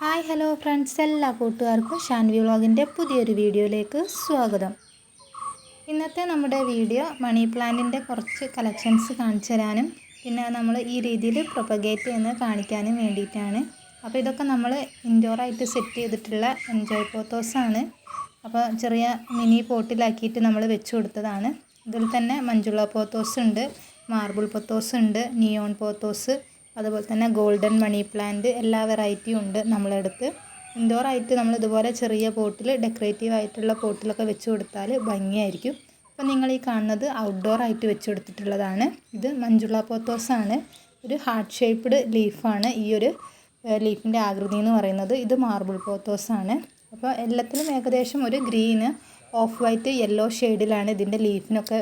Hi hello friends എല്ലാ കൂട്ടുകാർക്കും ഷാൻവി വ്ളോഗിന്റെ പുതിയൊരു വീഡിയോയിലേക്ക് സ്വാഗതം. ഇന്നത്തെ നമ്മുടെ വീഡിയോ മണി പ്ലാന്റിന്റെ കുറച്ച് കളക്ഷൻസ് കാണിച്ചു തരാനും പിന്നെ നമ്മൾ ഈ രീതിയിൽ പ്രൊപ്പഗേറ്റ് ചെയ്യുന്നത് കാണിക്കാനും വേണ്ടിയിട്ടാണ്. അപ്പോൾ ഇതൊക്കെ നമ്മൾ ഇൻഡോറായിട്ട് സെറ്റ് ചെയ്തിട്ടുള്ള എൻജോയ് പോത്തോസാണ് അപ്പോൾ ചെറിയ മിനി പോട്ടിലാക്കിയിട്ട് നമ്മൾ വെച്ച് കൊടുത്തതാണ്. ഇതിൽ തന്നെ മഞ്ജുള പോത്തോസ് ഉണ്ട് മാർബിൾ പോത്തോസ് ഉണ്ട് നിയോൺ പോത്തോസ് അതുപോലെ തന്നെ ഗോൾഡൻ മണി പ്ലാന്റ് എല്ലാ വെറൈറ്റിയും ഉണ്ട് നമ്മളെടുത്ത്. ഇൻഡോർ ആയിട്ട് നമ്മൾ ഇതുപോലെ ചെറിയ പോട്ടിൽ ഡെക്കറേറ്റീവ് ആയിട്ടുള്ള പോട്ടിലൊക്കെ വെച്ച് കൊടുത്താൽ ഭംഗിയായിരിക്കും. അപ്പോൾ നിങ്ങൾ ഈ കാണുന്നത് ഔട്ട്ഡോർ ആയിട്ട് വെച്ച് കൊടുത്തിട്ടുള്ളതാണ്. ഇത് മഞ്ജുള പോത്തോസാണ് ഒരു ഹാർട്ട് ഷേപ്പ്ഡ് ലീഫാണ് ഈ ഒരു ലീഫിന്റെ ആകൃതി എന്ന് പറയുന്നത്. ഇത് മാർബിൾ പോത്തോസാണ്. അപ്പോൾ എല്ലാത്തിലും ഏകദേശം ഒരു ഗ്രീന് ഓഫ് വൈറ്റ് യെല്ലോ ഷെയ്ഡിലാണ് ഇതിന്റെ ലീഫിനൊക്കെ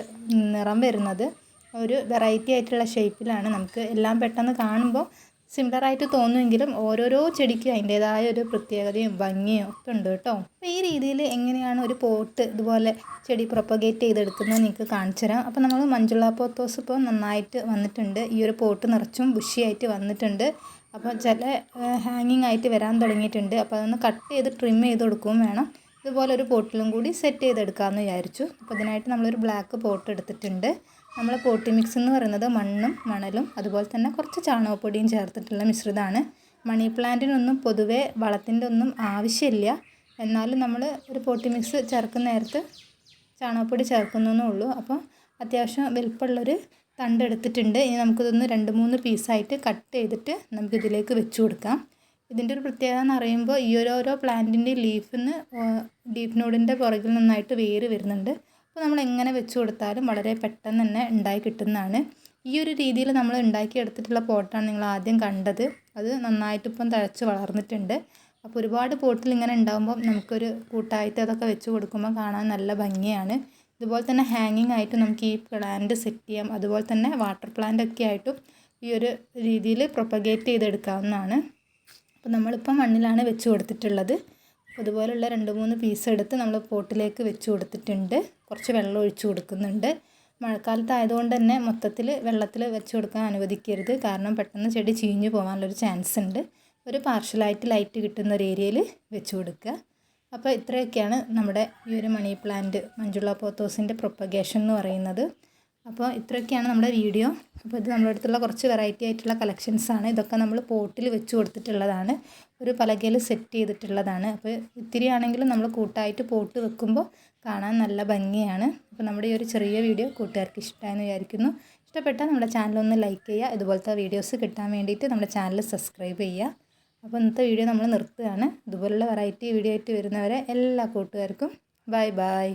നിറം വരുന്നത്. ഒരു വെറൈറ്റി ആയിട്ടുള്ള ഷേപ്പിലാണ് നമുക്ക് എല്ലാം പെട്ടെന്ന് കാണുമ്പോൾ സിമിലറായിട്ട് തോന്നുമെങ്കിലും ഓരോരോ ചെടിക്കും അതിന്റേതായ ഒരു പ്രത്യേകതയും ഭംഗിയും ഒക്കെ ഉണ്ട് കേട്ടോ. അപ്പോൾ ഈ രീതിയിൽ എങ്ങനെയാണ് ഒരു പോട്ട് ഇതുപോലെ ചെടി പ്രൊപ്പഗേറ്റ് ചെയ്തെടുക്കുന്നത് നിങ്ങൾക്ക് കാണിച്ചു തരാം. അപ്പോൾ നമ്മൾ മഞ്ജുള പോത്തോസ് ഇപ്പോൾ നന്നായിട്ട് വന്നിട്ടുണ്ട്. ഈ ഒരു പോട്ട് നിറച്ചും ബുഷിയായിട്ട് വന്നിട്ടുണ്ട്. അപ്പോൾ ചില ഹാങ്ങിങ് ആയിട്ട് വരാൻ തുടങ്ങിയിട്ടുണ്ട്. അപ്പോൾ അതൊന്ന് കട്ട് ചെയ്ത് ട്രിം ചെയ്ത് കൊടുക്കുകയും വേണം. ഇതുപോലെ ഒരു പോട്ടിലും കൂടി സെറ്റ് ചെയ്തെടുക്കാമെന്ന് വിചാരിച്ചു. അപ്പോൾ ഇതിനായിട്ട് നമ്മളൊരു ബ്ലാക്ക് പോട്ട് എടുത്തിട്ടുണ്ട്. നമ്മൾ പോട്ടി മിക്സ് എന്ന് പറയുന്നത് മണ്ണും മണലും അതുപോലെ തന്നെ കുറച്ച് ചാണകപ്പൊടിയും ചേർത്തിട്ടുള്ള മിശ്രിതമാണ്. മണി പ്ലാന്റിനൊന്നും പൊതുവേ വളത്തിന്റെ ഒന്നും ആവശ്യമില്ല. എന്നാലും നമ്മൾ ഒരു പോട്ടി മിക്സ് ചേർക്കുന്ന നേരത്ത് ചാണകപ്പൊടി ചേർക്കുന്നേ ഉള്ളൂ. അപ്പോൾ അത്യാവശ്യം വലിപ്പമുള്ളൊരു തണ്ട് എടുത്തിട്ടുണ്ട്. ഇനി നമുക്കിതൊന്ന് രണ്ട് മൂന്ന് പീസായിട്ട് കട്ട് ചെയ്തിട്ട് നമുക്കിതിലേക്ക് വെച്ച് കൊടുക്കാം. ഇതിന്റെ ഒരു പ്രത്യേകത എന്ന് പറയുമ്പോൾ ഈ ഓരോരോ പ്ലാന്റിന്റെ ലീഫിൽ നിന്ന് ലീഫ് നോഡിന്റെ പുറകിൽ നിന്നായിട്ട് വേര് വരുന്നുണ്ട്. അപ്പോൾ നമ്മൾ എങ്ങനെ വെച്ച് കൊടുത്താലും വളരെ പെട്ടെന്ന് തന്നെ ഉണ്ടായി കിട്ടുന്നതാണ്. ഈ ഒരു രീതിയിൽ നമ്മൾ ഉണ്ടാക്കിയെടുത്തിട്ടുള്ള പോട്ടാണ് നിങ്ങൾ ആദ്യം കണ്ടത്. അത് നന്നായിട്ട് ഇപ്പം തഴച്ച് വളർന്നിട്ടുണ്ട്. അപ്പോൾ ഒരുപാട് പോട്ടിൽ ഇങ്ങനെ ഉണ്ടാകുമ്പോൾ നമുക്കൊരു കൂട്ടായിട്ട് അതൊക്കെ വെച്ച് കൊടുക്കുമ്പോൾ കാണാൻ നല്ല ഭംഗിയാണ്. ഇതുപോലെ തന്നെ ഹാങ്ങിങ് ആയിട്ട് നമുക്ക് ഈ പ്ലാന്റ് സെറ്റ് ചെയ്യാം. അതുപോലെ തന്നെ വാട്ടർ പ്ലാന്റ് ഒക്കെ ആയിട്ടും ഈ ഒരു രീതിയിൽ പ്രൊപ്പഗേറ്റ് ചെയ്തെടുക്കാവുന്നതാണ്. അപ്പോൾ നമ്മളിപ്പോൾ മണ്ണിലാണ് വെച്ച് കൊടുത്തിട്ടുള്ളത്. അതുപോലുള്ള രണ്ട് മൂന്ന് പീസ് എടുത്ത് നമ്മൾ പോട്ടിലേക്ക് വെച്ച് കൊടുത്തിട്ടുണ്ട്. കുറച്ച് വെള്ളം ഒഴിച്ച് കൊടുക്കുന്നുണ്ട്. മഴക്കാലത്ത് ആയതുകൊണ്ട് തന്നെ മൊത്തത്തിൽ വെള്ളത്തിൽ വെച്ച് കൊടുക്കാൻ അനുവദിക്കരുത്. കാരണം പെട്ടെന്ന് ചെടി ചീഞ്ഞു പോകാനുള്ളൊരു ചാൻസ് ഉണ്ട്. ഒരു പാർഷ്യലായിട്ട് ലൈറ്റ് കിട്ടുന്ന ഒരു ഏരിയയിൽ വെച്ച് കൊടുക്കുക. അപ്പോൾ ഇത്രയൊക്കെയാണ് നമ്മുടെ ഈ ഒരു മണി പ്ലാന്റ് മഞ്ജുള പോത്തോസിന്റെ പ്രൊപ്പഗേഷൻ എന്ന് പറയുന്നത്. അപ്പോൾ ഇത്രയൊക്കെയാണ് നമ്മുടെ വീഡിയോ. അപ്പോൾ ഇത് നമ്മുടെ അടുത്തുള്ള കുറച്ച് വെറൈറ്റി ആയിട്ടുള്ള കളക്ഷൻസാണ് ഇതൊക്കെ നമ്മൾ പോട്ടിൽ വെച്ച് കൊടുത്തിട്ടുള്ളതാണ്. ഒരു പലകയിൽ സെറ്റ് ചെയ്തിട്ടുള്ളതാണ്. അപ്പോൾ ഇത്തിരി ആണെങ്കിലും നമ്മൾ കൂട്ടായിട്ട് പോട്ട് വെക്കുമ്പോൾ കാണാൻ നല്ല ഭംഗിയാണ്. അപ്പോൾ നമ്മുടെ ഈ ഒരു ചെറിയ വീഡിയോ കൂട്ടുകാർക്ക് ഇഷ്ടമായെന്ന് വിചാരിക്കുന്നു. ഇഷ്ടപ്പെട്ടാൽ നമ്മുടെ ചാനൽ ഒന്ന് ലൈക്ക് ചെയ്യുക. ഇതുപോലത്തെ വീഡിയോസ് കിട്ടാൻ വേണ്ടിയിട്ട് നമ്മുടെ ചാനൽ സബ്സ്ക്രൈബ് ചെയ്യുക. അപ്പോൾ ഇന്നത്തെ വീഡിയോ നമ്മൾ നിർത്തുകയാണ്. ഇതുപോലുള്ള വെറൈറ്റി വീഡിയോ ആയിട്ട് വരുന്നവരെ എല്ലാ കൂട്ടുകാർക്കും ബൈ ബൈ